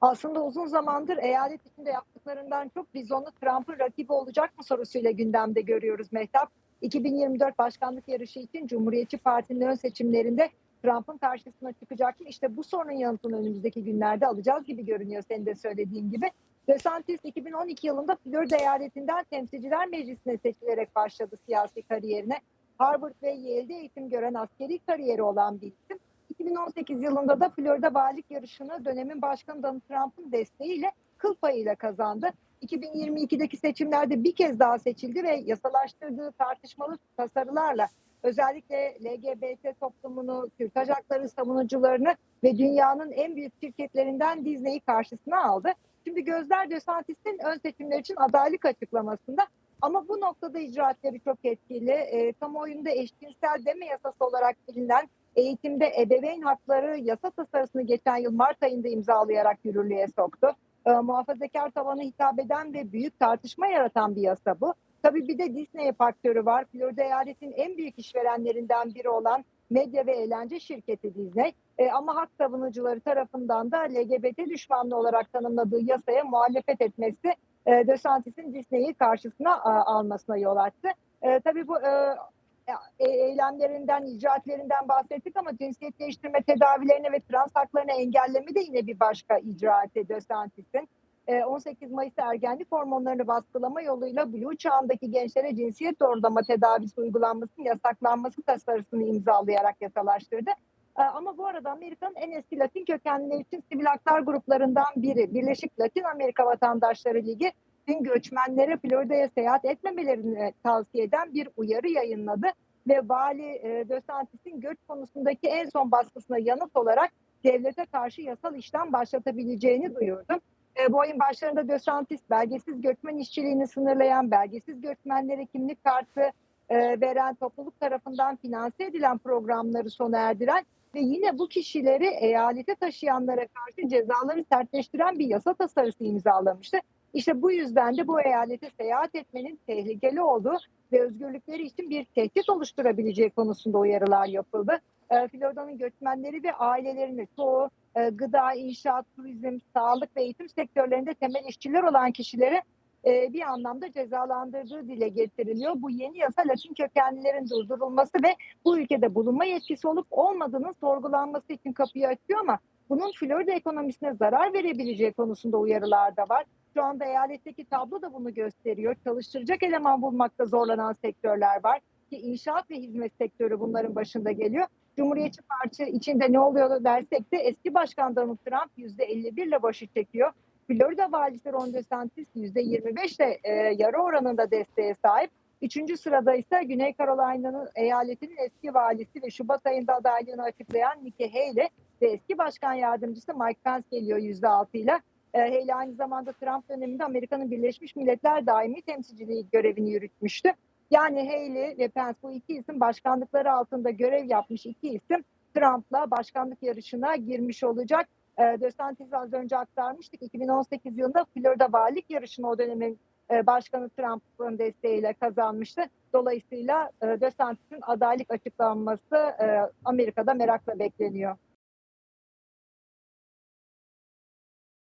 Aslında uzun zamandır eyalet içinde yaptıklarından çok biz onu Trump'ın rakibi olacak mı sorusuyla gündemde görüyoruz Mehtap. 2024 başkanlık yarışı için Cumhuriyetçi Parti'nin ön seçimlerinde Trump'ın karşısına çıkacak mı? İşte bu sorunun yanıtını önümüzdeki günlerde alacağız gibi görünüyor senin de söylediğin gibi. DeSantis 2012 yılında Florida eyaletinden temsilciler meclisine seçilerek başladı siyasi kariyerine. Harvard ve Yale'de eğitim gören askeri kariyeri olan bir isim. 2018 yılında da Florida valilik yarışını dönemin başkanı Donald Trump'ın desteğiyle kıl payıyla kazandı. 2022'deki seçimlerde bir kez daha seçildi ve yasalaştırdığı tartışmalı tasarılarla özellikle LGBT toplumunu, kürtaj hakları savunucularını ve dünyanın en büyük şirketlerinden Disney'i karşısına aldı. Şimdi gözler DeSantis'in ön seçimler için adaylık açıklamasında ama bu noktada icraatleri çok etkili. E, kamuoyunda eşcinsel deme yasası olarak bilinen eğitimde ebeveyn hakları yasa tasarısını geçen yıl Mart ayında imzalayarak yürürlüğe soktu. E, muhafazakar tabana hitap eden ve büyük tartışma yaratan bir yasa bu. Tabii bir de Disney faktörü var. Florida eyaletin en büyük işverenlerinden biri olan medya ve eğlence şirketi Disney. E, ama hak savunucuları tarafından da LGBT düşmanlığı olarak tanımladığı yasaya muhalefet etmesi e, DeSantis'in Disney'i karşısına a, almasına yol açtı. E, tabii bu e, e, eylemlerinden, icraatlerinden bahsettik ama cinsiyet değiştirme tedavilerini ve trans haklarını engelleme de yine bir başka icraatı DeSantis'in. 18 Mayıs'ta ergenlik hormonlarını baskılama yoluyla Blue çağındaki gençlere cinsiyet doğrulama tedavisi uygulanmasının yasaklanması tasarısını imzalayarak yasalaştırdı. Ama bu arada Amerika'nın en eski Latin kökenlileri için sivil haklar gruplarından biri Birleşik Latin Amerika Vatandaşları Ligi tüm göçmenlere Florida'ya seyahat etmemelerini tavsiye eden bir uyarı yayınladı ve vali e, DeSantis'in göç konusundaki en son baskısına yanıt olarak devlete karşı yasal işlem başlatabileceğini duyurdu. E, bu ayın başlarında DeSantis belgesiz göçmen işçiliğini sınırlayan, belgesiz göçmenlere kimlik kartı e, veren topluluk tarafından finanse edilen programları sona erdiren ve yine bu kişileri eyalete taşıyanlara karşı cezaları sertleştiren bir yasa tasarısı imzalamıştı. İşte bu yüzden de bu eyalete seyahat etmenin tehlikeli olduğu ve özgürlükleri için bir tehdit oluşturabileceği konusunda uyarılar yapıldı. E, Florida'nın göçmenleri ve ailelerinin çoğu e, gıda, inşaat, turizm, sağlık ve eğitim sektörlerinde temel işçiler olan kişileri e, bir anlamda cezalandırdığı dile getiriliyor. Bu yeni yasa Latin kökenlilerin durdurulması ve bu ülkede bulunma yetkisi olup olmadığının sorgulanması için kapıyı açıyor ama bunun Florida ekonomisine zarar verebileceği konusunda uyarılar da var. Şu anda eyaletteki tablo da bunu gösteriyor. Çalıştıracak eleman bulmakta zorlanan sektörler var ki inşaat ve hizmet sektörü bunların başında geliyor. Cumhuriyetçi Parti içinde ne oluyor dersek de eski başkan Donald Trump %51 ile başı çekiyor. Florida valisi Ron DeSantis %25 ile e, yarı oranında desteğe sahip. Üçüncü sırada ise Güney Carolina'nın eyaletinin eski valisi ve Şubat ayında adaylığını açıklayan Nikki Haley ve eski başkan yardımcısı Mike Pence geliyor %6 ile. E, Haley aynı zamanda Trump döneminde Amerika'nın Birleşmiş Milletler Daimi Temsilciliği görevini yürütmüştü. Yani Haley ve Pence bu iki isim başkanlıkları altında görev yapmış iki isim Trump'la başkanlık yarışına girmiş olacak. E, DeSantis az önce aktarmıştık. 2018 yılında Florida valilik yarışını o dönemin e, başkanı Trump'ın desteğiyle kazanmıştı. Dolayısıyla DeSantis'in adaylık açıklanması Amerika'da merakla bekleniyor.